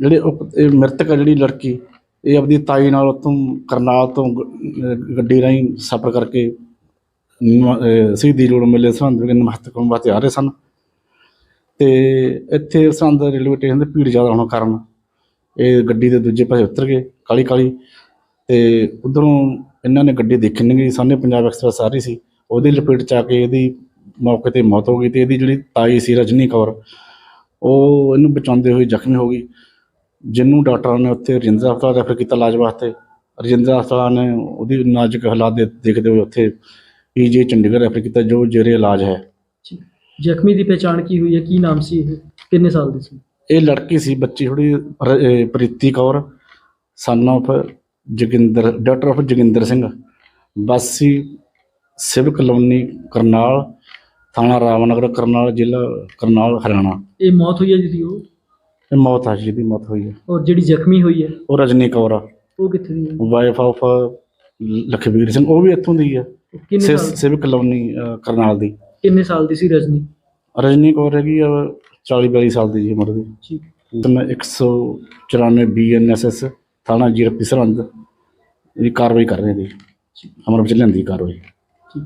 ਜਿਹੜੇ ਉਹ- ਇਹ ਮ੍ਰਿਤਕ ਆ ਜਿਹੜੀ ਲੜਕੀ, ਇਹ ਆਪਣੀ ਤਾਈ ਨਾਲ ਉੱਥੋਂ ਕਰਨਾਲ ਤੋਂ ਗ- ਅਹ ਗੱਡੀ ਰਾਹੀਂ ਸਫ਼ਰ ਕਰਕੇ ਨ- ਸ਼ਹੀਦੀ ਰੋਡ ਮਿਲੇ ਸਰਹੰਦ ਵਿਖੇ ਮਹੱਤਵਪੂਰਨ ਵਾਸਤੇ ਆ ਰਹੇ ਸਨ। ਤੇ ਇੱਥੇ ਸਰਹੰਦ ਰੇਲਵੇ ਸਟੇਸ਼ਨ ਤੇ ਭੀੜ ਜ਼ਿਆਦਾ ਹੋਣ ਕਾਰਨ ਇਹ ਗੱਡੀ ਦੇ ਦੂਜੇ ਪਾਸੇ ਉਤਰ ਗਏ ਕਾਲੀ ਕਾਲੀ ਤੇ ਉਧਰੋਂ ਇਹਨਾਂ ਨੇ ਗੱਡੀ ਦੇਖੀ ਨਹੀਂ ਗਈ, ਸਾਹਮਣੇ ਪੰਜਾਬ ਐਕਸਪ੍ਰੈਸ ਆ ਰਹੀ ਸੀ। ਉਹਦੀ ਲਪੇਟ ਚ ਆ ਕੇ ਇਹਦੀ ਮੌਕੇ ਤੇ ਮੌਤ ਹੋ ਗਈ ਤੇ ਇਹਦੀ ਜਿਹੜੀ ਤਾਈ ਸੀ ਰਜਨੀ ਕੌਰ, ਉਹ ਇਹਨੂੰ ਬਚਾਉਂਦੇ ਹੋਏ ਜ਼ਖਮੀ ਹੋ ਗਈ। ਜਿਹਨੂੰ ਡਾਕਟਰਾਂ ਨੇ ਉੱਥੇ ਰਜਿੰਦਰਾ ਹਸਪਤਾਲ ਰੈਫਰ ਕੀਤਾ ਇਲਾਜ ਵਾਸਤੇ ਰਜਿੰਦਰਾ ਹਸਪਤਾਲ ਨੇ ਉਹਦੀ ਨਾਜ਼ੁਕ ਹਾਲਾਤ ਦੇ ਦੇਖਦੇ ਹੋਏ ਉੱਥੇ ਪੀਜੀ ਚੰਡੀਗੜ੍ਹ ਰੈਫਰ ਕੀਤਾ ਜੋ ਜੇਰੇ ਇਲਾਜ ਹੈ। ਜ਼ਖਮੀ ਦੀ ਪਛਾਣ ਕੀ ਹੋਈ ਹੈ? ਕੀ ਨਾਮ ਸੀ ਇਹ? ਕਿੰਨੇ ਸਾਲ ਦੀ ਸੀ? ਇਹ ਲੜਕੀ ਸੀ ਬੱਚੀ ਥੋੜੀ Preeti Kaur son of Joginder daughter of Joginder Singh ਵਾਸੀ ਸਿਵ ਕਲੋਨੀ ਕਰਨਾਲ ਥਾਣਾ ਰਾਮਨਗਰ ਕਰਨਾਲ ਜ਼ਿਲ੍ਹਾ ਕਰਨਾਲ ਹਰਿਆਣਾ। ਇਹ ਮੌਤ ਹੋਈ ਹੈ ਜਿਹਦੀ ਉਹ? ਇਹ ਮੌਤ ਆ ਜਿਹਦੀ ਮੌਤ ਹੋਈ ਹੈ ਔਰ ਜਿਹੜੀ ਜ਼ਖਮੀ ਹੋਈ ਹੈ? ਉਹ ਰਜਨੀ ਕੌਰ ਆ। ਉਹ ਕਿੱਥੇ ਦੀ ਹੈ? ਵਾਈਫ ਆਫ ਲਖਬੀਰ ਸਿੰਘ ਉਹ ਵੀ ਇੱਥੋਂ ਦੀ ਹੈ ਕਿੰਨੇ ਸਿਵ ਸਾਲ ਕਲੋਨੀ ਕਰਨਾਲ ਦੀ। ਕਿੰਨੇ ਸਾਲ ਦੀ ਸੀ ਰਜਨੀ? ਰਜਨੀ ਕੌਰ ਹੈਗੀ ਆ 40 42 ਸਾਲ ਦੀ ਜੀ ਉਮਰ ਦੀ। ਠੀਕ। ਤੇ ਮੈਂ 194 ਬੀਐਨਐਸਐਸ ਥਾਣਾ ਜੀਰਪੀ ਸਰਹੰਦ ਇਹ ਕਾਰਵਾਈ ਕਰ ਰਹੇ ਦੀ ਅਮਰ ਵਿੱਚ ਲੈਂਦੀ ਕਾਰਵਾਈ। ਠੀਕ।